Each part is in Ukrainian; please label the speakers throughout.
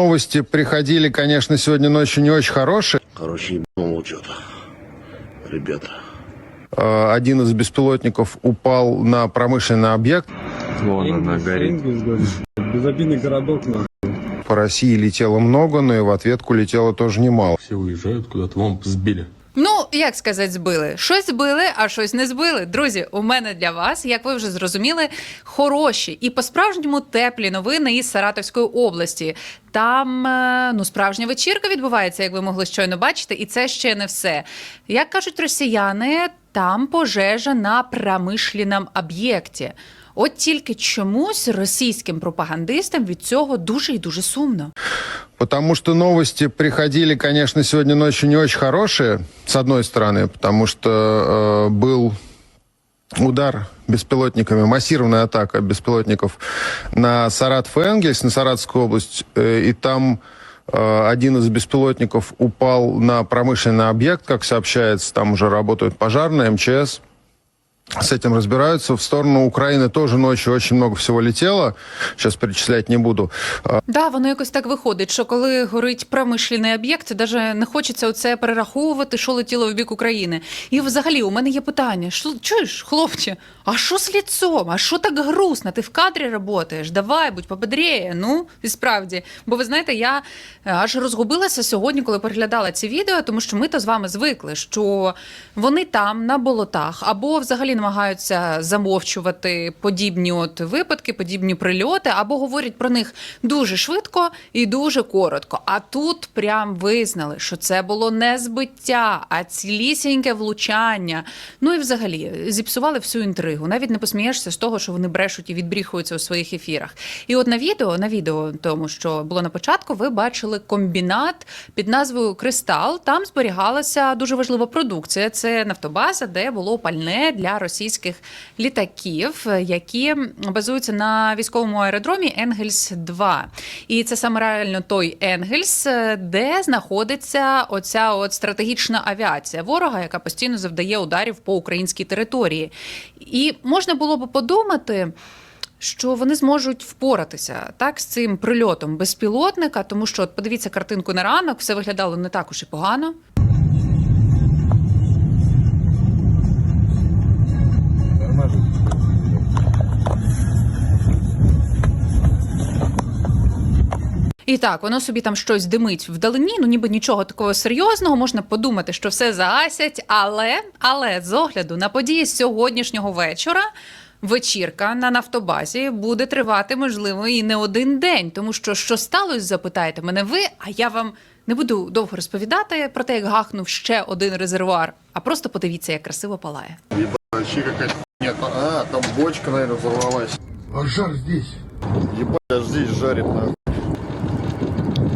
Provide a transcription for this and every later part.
Speaker 1: Новости приходили, конечно, сегодня ночью не очень хорошие.
Speaker 2: Короче, ебануло что-то. Ребята.
Speaker 1: Э, Один из беспилотников упал на промышленный объект.
Speaker 3: Вон она горит.
Speaker 4: Безобидный городок, нахуй.
Speaker 1: По России летело много, но и в ответку летело тоже немало.
Speaker 3: Все уезжают куда-то, вон сбили.
Speaker 5: Ну, як сказати, збили. Щось збили, а щось не збили. Друзі, у мене для вас, як ви вже зрозуміли, хороші і по-справжньому теплі новини із Саратовської області. Там е, ну справжня вечірка відбувається, як ви могли щойно бачити, і це ще не все. Як кажуть росіяни, там пожежа на промишленому об'єкті. От тільки чомусь російським пропагандистам від цього дуже і дуже сумно.
Speaker 1: Потому что новости приходили, конечно, сегодня ночью не очень хорошие, с одной стороны, потому что э, был удар беспилотниками, массированная атака беспилотников на Саратов и Энгельс, на Саратовскую область, э, и там э, один из беспилотников упал на промышленный объект, как сообщается, там уже работают пожарные, МЧС, с этим разбираются. В сторону Украины тоже ночью очень много всего летело, сейчас перечислять не буду. Э,
Speaker 5: Да, воно якось так виходить, що коли горить промишлений об'єкт, навіть не хочеться оце перераховувати, що летіло в бік України. І взагалі у мене є питання: що чуєш, хлопче, а що з ліцом? А що так грустно? Ти в кадрі працюєш? Давай, будь победріє. Ну і справді. Бо ви знаєте, я е, аж розгубилася сьогодні, коли переглядала ці відео, тому що ми то з вами звикли, що вони там на болотах або взагалі намагаються замовчувати подібні от випадки, подібні прильоти, або говорять про них дуже швидко і дуже коротко. А тут прям визнали, що це було не збиття, а цілісіньке влучання. Ну і взагалі зіпсували всю інтригу. Навіть не посмієшся з того, що вони брешуть і відбріхуються у своїх ефірах. І от на відео, на відео тому, що було на початку, ви бачили комбінат під назвою Кристал. Там зберігалася дуже важлива продукція. Це нафтобаза, де було пальне для російських літаків, які базуються на військовому аеродромі Енгельс 2 І це саме реально той Енгельс, де знаходиться оця от стратегічна авіація ворога, яка постійно завдає ударів по українській території. І можна було би подумати. Що вони зможуть впоратися так з цим прильотом безпілотника, тому що от подивіться картинку на ранок, все виглядало не так уж і погано. І так, воно собі там щось димить вдалині, ну ніби нічого такого серйозного. Можна подумати, що все загасять, але, але з огляду на події сьогоднішнього вечора. Вечірка на нафтобазі буде тривати, можливо, і не один день, тому що що сталося, запитаєте мене ви, а я вам не буду довго розповідати про те, як гахнув ще один резервуар, а просто подивіться, як красиво палає.
Speaker 6: Какая-то. А, там бочка, наверное, взорвалась.
Speaker 2: А жар здесь.
Speaker 6: Ебать, аж здесь жарит нахуй.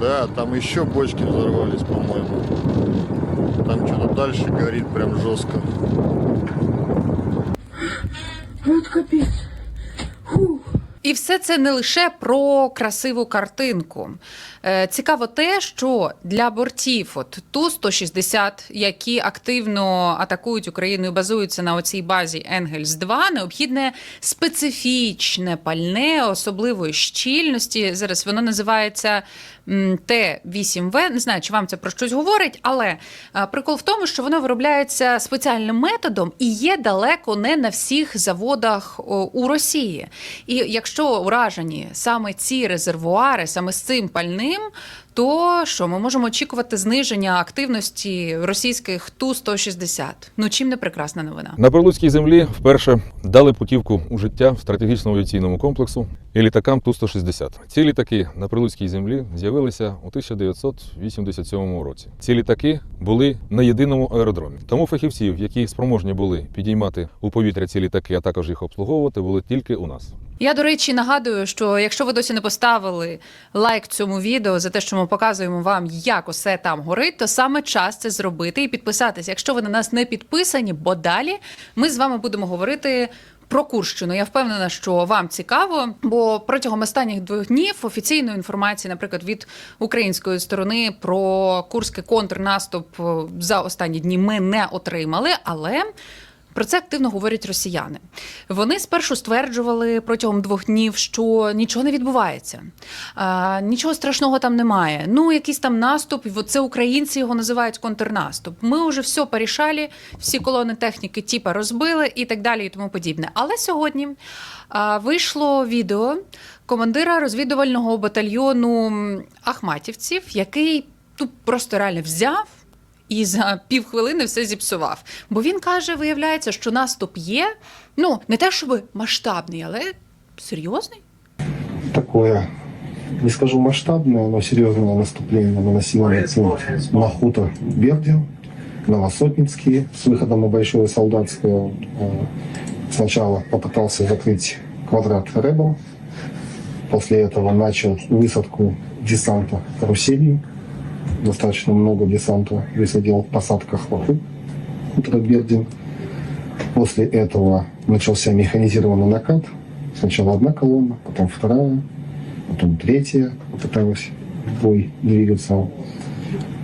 Speaker 6: Да, там еще бочки взорвались, по-моему. Там что-то дальше горит прям жестко.
Speaker 5: І все це не лише про красиву картинку. Е, Цікаво те, що для бортів от Ту-160, які активно атакують Україну і базуються на оцій базі Енгельс-2, необхідне специфічне пальне особливої щільності. Зараз воно називається Т-8В. Не знаю, чи вам це про щось говорить, але е, прикол в тому, що воно виробляється спеціальним методом і є далеко не на всіх заводах у Росії. І якщо уражені саме ці резервуари, саме з цим пальним, то що ми можемо очікувати зниження активності російських Ту-160? Ну чим не прекрасна новина?
Speaker 7: На прилуцькій землі вперше дали путівку у життя в стратегічному авіаційному комплексу і літакам Ту-160. Ці літаки на прилуцькій землі з'явилися у 1987 році. Ці літаки були на єдиному аеродромі. Тому фахівців, які спроможні були підіймати у повітря ці літаки, а також їх обслуговувати, були тільки у нас.
Speaker 5: Я, до речі, нагадую, що якщо ви досі не поставили лайк цьому відео за те, що ми показуємо вам, як усе там горить, то саме час це зробити і підписатися, якщо ви на нас не підписані, бо далі ми з вами будемо говорити. Про Курщину я впевнена, що вам цікаво, бо протягом останніх двох днів офіційної інформації, наприклад, від української сторони про курський контрнаступ е, за останні дні ми не отримали. Але Про це активно говорять росіяни. Вони спершу стверджували протягом двох днів, що нічого не відбувається, а, нічого страшного там немає. Ну, якийсь там наступ, і це українці його називають контрнаступ. Ми вже все порішали, всі колони техніки типа розбили і так далі, і тому подібне. Але сьогодні а, вийшло відео командира розвідувального батальйону Ахматівців, який тут просто реально взяв І за півхвилини все зіпсував. Бо він каже, виявляється, що наступ є. Ну, не те, щоб масштабний, але серйозний.
Speaker 8: такое, не скажу масштабное, но серьезное наступление на населенный пункт Махута Бердин, Новосотницкий с выходом на Большое Солдатское. Э, Сначала попытался закрыть квадрат рэбом, после этого начал высадку десанта каруселью. Достаточно много десанта высадил в посадках вокруг хутора Бердин. После этого начался механизированный накат. Сначала одна колонна, потом вторая, потом третья попыталась в бой двигаться.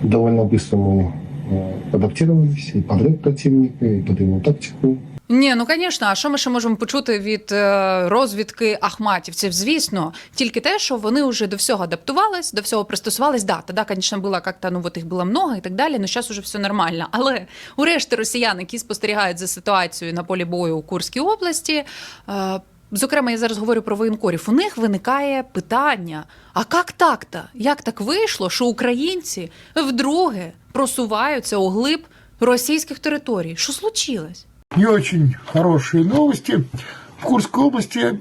Speaker 8: Довольно быстро мы э, адаптировались и под противника, и под его тактику.
Speaker 5: Ні, ну звісно, а що ми ще можемо почути від е, розвідки ахматівців? Звісно, тільки те, що вони вже до всього адаптувались, до всього пристосувались. Да, тоді, звісно, було як-то, ну, от їх було много і так далі, але зараз уже все нормально. Але у решти росіян, які спостерігають за ситуацією на полі бою у Курській області, е, Зокрема, я зараз говорю про воєнкорів. У них виникає питання: а як так-то? Як так вийшло, що українці вдруге просуваються у глиб російських територій? Що случилось?
Speaker 9: Не очень хорошие новости. В Курской области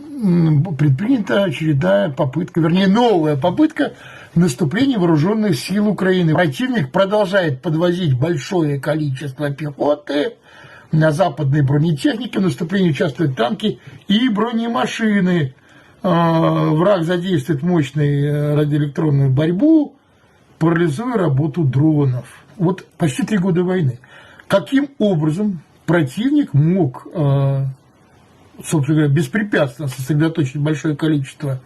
Speaker 9: предпринята очередная попытка, вернее, новая попытка наступления вооруженных сил Украины. Противник продолжает подвозить большое количество пехоты на западной бронетехнике. В наступлении участвуют танки и бронемашины. А, Враг задействует мощную э, радиоэлектронную борьбу, парализуя работу дронов. Вот почти три года войны. Каким образом противник мог, э, собственно говоря, беспрепятственно сосредоточить большое количество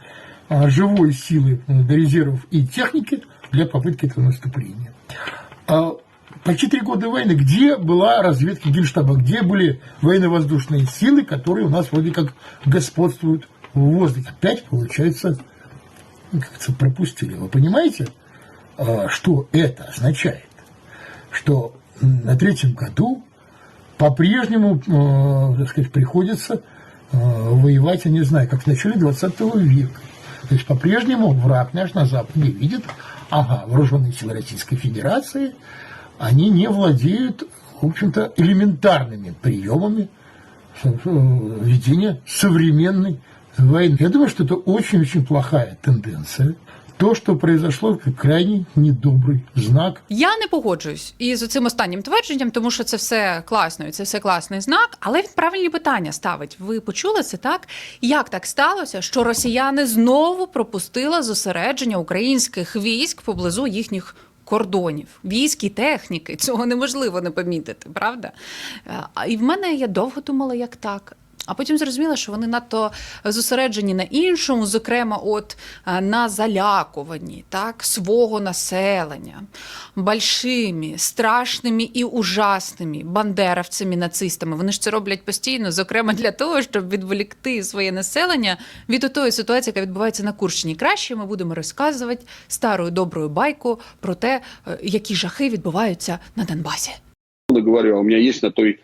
Speaker 9: э, живой силы, э, резервов и техники для попытки этого наступления? А Почти три года войны. Где была разведка Генштаба? Где были военно-воздушные силы, которые у нас вроде как господствуют в воздухе? Опять, получается, как-то пропустили. Вы понимаете, а, что это означает? Что на третьем году по-прежнему, э, так сказать, приходится э, воевать, я не знаю, как в начале 20 века. То есть по-прежнему враг наш на Западе видит, ага, вооруженные силы Российской Федерации, они не владеют, в общем-то, элементарными приемами э, ведения современной войны. Я думаю, что это очень-очень плохая тенденция. То, что произошло, крайне недобрый знак
Speaker 5: Я не погоджуюсь із цим останнім твердженням, тому що це все класно, і це все класний знак. Але він правильні питання ставить. Ви почули це так? Як так сталося, що росіяни знову пропустили зосередження українських військ поблизу їхніх кордонів, військ і техніки? Цього неможливо не помітити, правда? Е, і в мене я довго думала, як так. А потім зрозуміла, що вони надто зосереджені на іншому, зокрема, от е, на залякуванні так, свого населення большими, страшними і ужасними бандеровцями, нацистами. Вони ж це роблять постійно, зокрема для того, щоб відволікти своє населення від тої ситуації, яка відбувається на Курщині. Краще ми будемо розказувати стару добру байку про те, е, які жахи відбуваються на Донбасі.
Speaker 10: условно говоря, у меня есть на той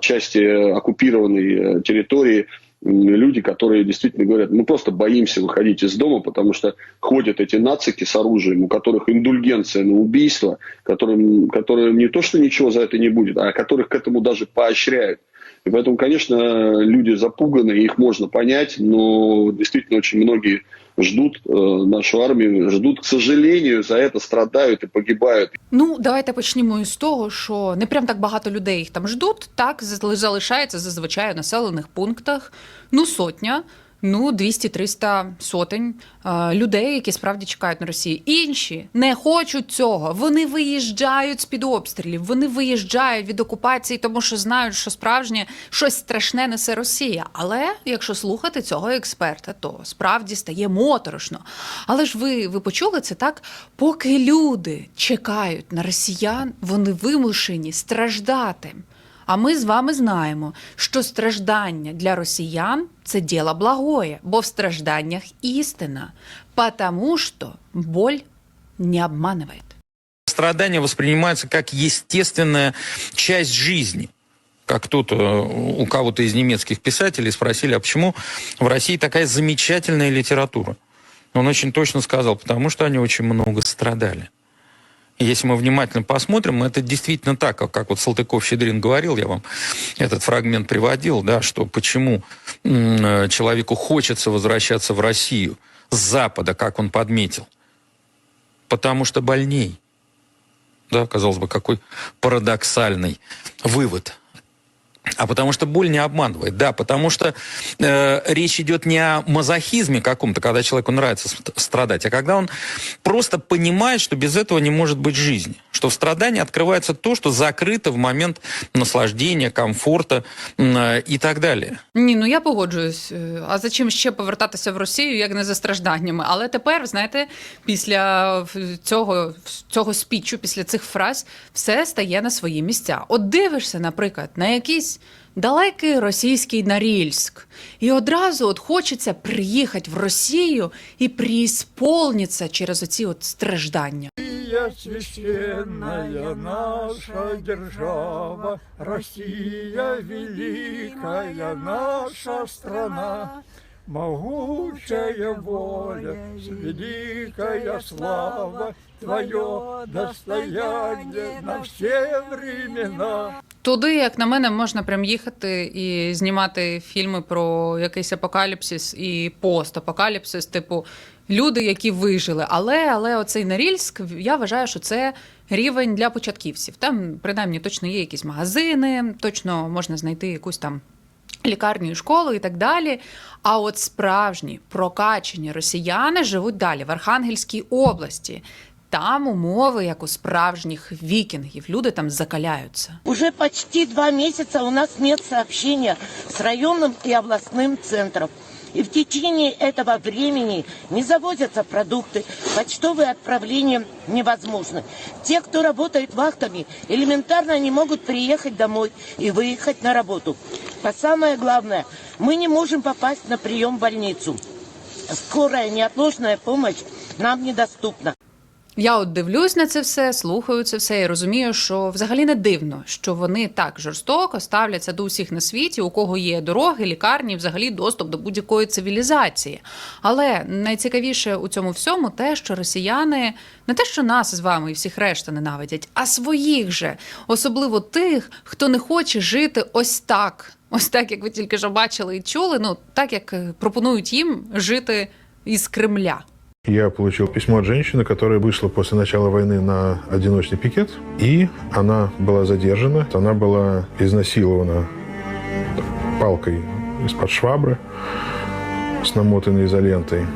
Speaker 10: части э, оккупированной э, территории люди, которые действительно говорят, мы просто боимся выходить из дома, потому что ходят эти нацики с оружием, у которых индульгенция на убийство, которым, которые не то, что ничего за это не будет, а которых к этому даже поощряют. И поэтому, конечно, люди запуганы, их можно понять, но действительно очень многие ждут э, нашу армию, ждут, к сожалению, за это страдают и погибают.
Speaker 5: Ну, давайте почнімо із того, що не прям так багато людей їх там ждуть. Так зали- залишається зазвичай у населених пунктах. Ну, сотня, ну 200-300 сотень е, людей, які справді чекають на Росію. Інші не хочуть цього. Вони виїжджають з під обстрілів, вони виїжджають від окупації, тому що знають, що справжнє щось страшне несе Росія. Але якщо слухати цього експерта, то справді стає моторошно. Але ж ви, ви почули це так? Поки люди чекають на росіян, вони вимушені страждати. А ми з вами знаємо, що страждання для росіян це діло благое, бо в стражданнях істина, потому що боль не обманывает.
Speaker 11: Страдания воспринимаются как естественная часть жизни. Как тут э, у кого-то из немецких писателей спросили, а почему в России такая замечательная литература? Он очень точно сказал, потому что они очень много страдали. Если мы внимательно посмотрим, это действительно так, как вот Салтыков-Щедрин говорил, я вам этот фрагмент приводил, да, что почему э, человеку хочется возвращаться в Россию с Запада, как он подметил. Потому что больней. Да, казалось бы, какой парадоксальный вывод. А потому что боль не обманывает, да, потому что э, речь идет не о мазохизме каком-то, когда человеку нравится ст- страдать, а когда он просто понимает, что без этого не может быть жизни, что в страдании открывается то, что закрыто в момент наслаждения, комфорта м, э, и так далее.
Speaker 5: Ні, ну я погоджуюсь. Е, А за чим ще повертатися в Росію, як не за стражданнями? Але тепер, знаєте, після в- цього, цього спічу, після цих фраз, все стає на свої місця. От дивишся, наприклад, на якийсь далекий російський Норильськ, і одразу от хочеться приїхати в Росію і преісполнитися через оці от страждання.
Speaker 9: священная наша держава, Россия великая наша страна, могучая воля, великая слава, твое достояние на все времена.
Speaker 5: Туди, як на мене, можна прям їхати і знімати фільми про якийсь апокаліпсис і постапокаліпсис, типу люди, які вижили. Але але оцей Норільськ, я вважаю, що це рівень для початківців. Там принаймні точно є якісь магазини, точно можна знайти якусь там. Лікарню і школу і так далі. А от справжні прокачені росіяни живуть далі в Архангельській області. Там умови, як у справжніх вікінгів, люди там закаляються.
Speaker 12: Уже почти два месяца у нас нет сообщения с районным и областным центром. И в течение этого времени не завозятся продукты, почтовые отправления невозможны. Те, кто работает вахтами, элементарно не могут приехать домой и выехать на работу. А самое главное, мы не можем попасть на прием в больницу. Скорая неотложная помощь нам недоступна.
Speaker 5: Я от дивлюсь на це все, слухаю це все і розумію, що взагалі не дивно, що вони так жорстоко ставляться до усіх на світі, у кого є дороги, лікарні, взагалі доступ до будь-якої цивілізації. Але найцікавіше у цьому всьому те, що росіяни не те, що нас з вами і всіх решта ненавидять, а своїх же, особливо тих, хто не хоче жити ось так. Ось так, як ви тільки що бачили і чули, ну так як пропонують їм жити із Кремля.
Speaker 13: Я получил письмо от женщины, которая вышла после начала войны на одиночный пикет, и она была задержана. Она была изнасилована палкой из-под швабры с намотанной изолентой.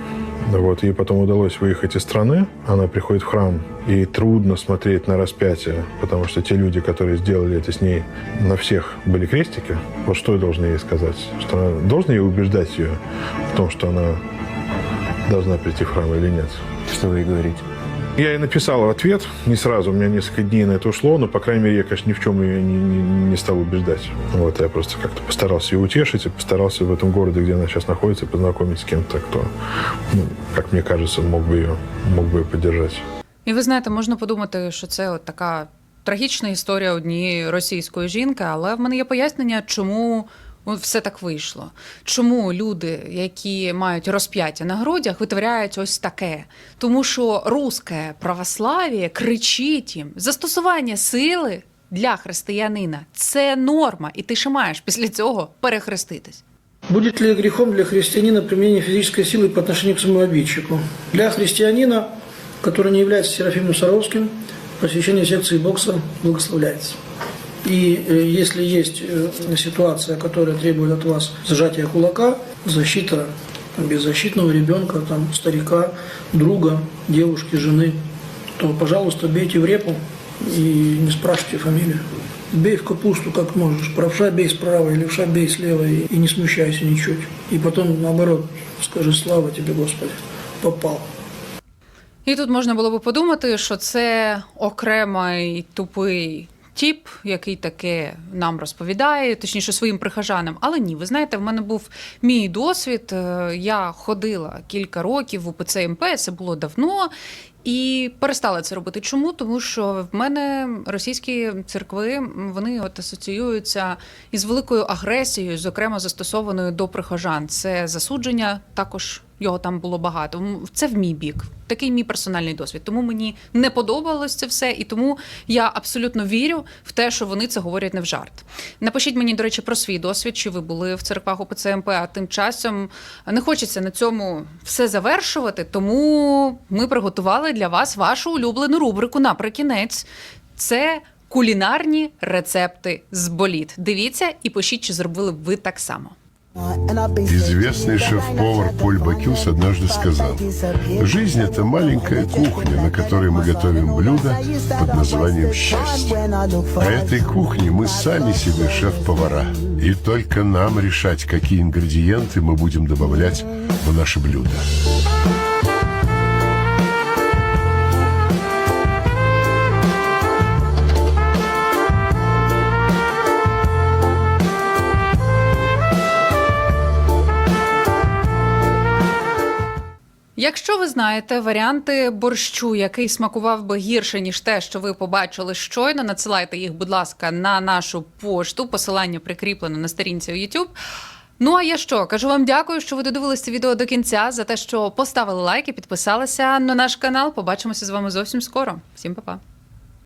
Speaker 13: Вот, ей потом удалось выехать из страны. Она приходит в храм, и трудно смотреть на распятие, потому что те люди, которые сделали это с ней, на всех были крестики. Вот что я должен ей сказать? Что должен я убеждать ее в том, что она должна прийти в храм или нет?
Speaker 3: Что вы говорите?
Speaker 13: Я ей написал ответ, не сразу, у меня несколько дней на это ушло, но, по крайней мере, я, конечно, ни в чем ее не, не- не стал убеждать. Вот, я просто как-то постарался ее утешить и постарался в этом городе, где она сейчас находится, познакомить с кем-то, кто, ну, как мне кажется, мог бы ее, мог бы ее поддержать.
Speaker 5: І ви знаєте, можна подумати, що це от така трагічна історія однієї російської жінки, але в мене є пояснення, чому все так вийшло. Чому люди, які мають розп'яття на грудях, витворяють ось таке? Тому що русське православ'я кричить їм застосування сили для християнина це норма, і ти ще маєш після цього перехреститись.
Speaker 9: Будет ли грехом для христианина применение физической силы по отношению к своему обидчику? Для христианина, который не является Серафимом Саровским, посвящение секции бокса благословляется. И э, если есть э, ситуация, которая требует от вас сжатия кулака, защита там, беззащитного ребенка, там, старика, друга, девушки, жены, то, пожалуйста, бейте в репу и не спрашивайте фамилию. Бей в капусту как можешь. Правша бей справа, левша бей слева и, и не смущайся ничуть. И потом, наоборот, скажи слава тебе, Господи, попал.
Speaker 5: І тут можна було би подумати, що це окремий тупий тіп, який таке нам розповідає, точніше своїм прихожанам. Але ні, ви знаєте, в мене був мій досвід. Е, Я ходила кілька років в УПЦ МП, це було давно. І перестала це робити. Чому? Тому що в мене російські церкви вони от асоціюються із великою агресією, зокрема застосованою до прихожан. Це засудження, також його там було багато. Це в мій бік. Такий мій персональний досвід. Тому мені не подобалось це все, і тому я абсолютно вірю в те, що вони це говорять не в жарт. Напишіть мені, до речі, про свій досвід, чи ви були в церквах ОПЦ МП, а тим часом не хочеться на цьому все завершувати, тому ми приготували для вас вашу улюблену рубрику наприкінець. Це кулінарні рецепти з боліт. Дивіться і пишіть, чи зробили ви так само.
Speaker 14: Известный шеф-повар Поль Бакюс однажды сказал, «Жизнь – это маленькая кухня, на которой мы готовим блюда под названием «счастье». А этой кухне мы сами себе шеф-повара. И только нам решать, какие ингредиенты мы будем добавлять в наше блюдо.
Speaker 5: Якщо ви знаєте варіанти борщу, який смакував би гірше ніж те, що ви побачили щойно, надсилайте їх, будь ласка, на нашу пошту. Посилання прикріплено на сторінці у YouTube. Ну а я що кажу вам дякую, що ви додивилися це відео до кінця за те, що поставили лайк і підписалися на наш канал. Побачимося з вами зовсім скоро. Всім па-па.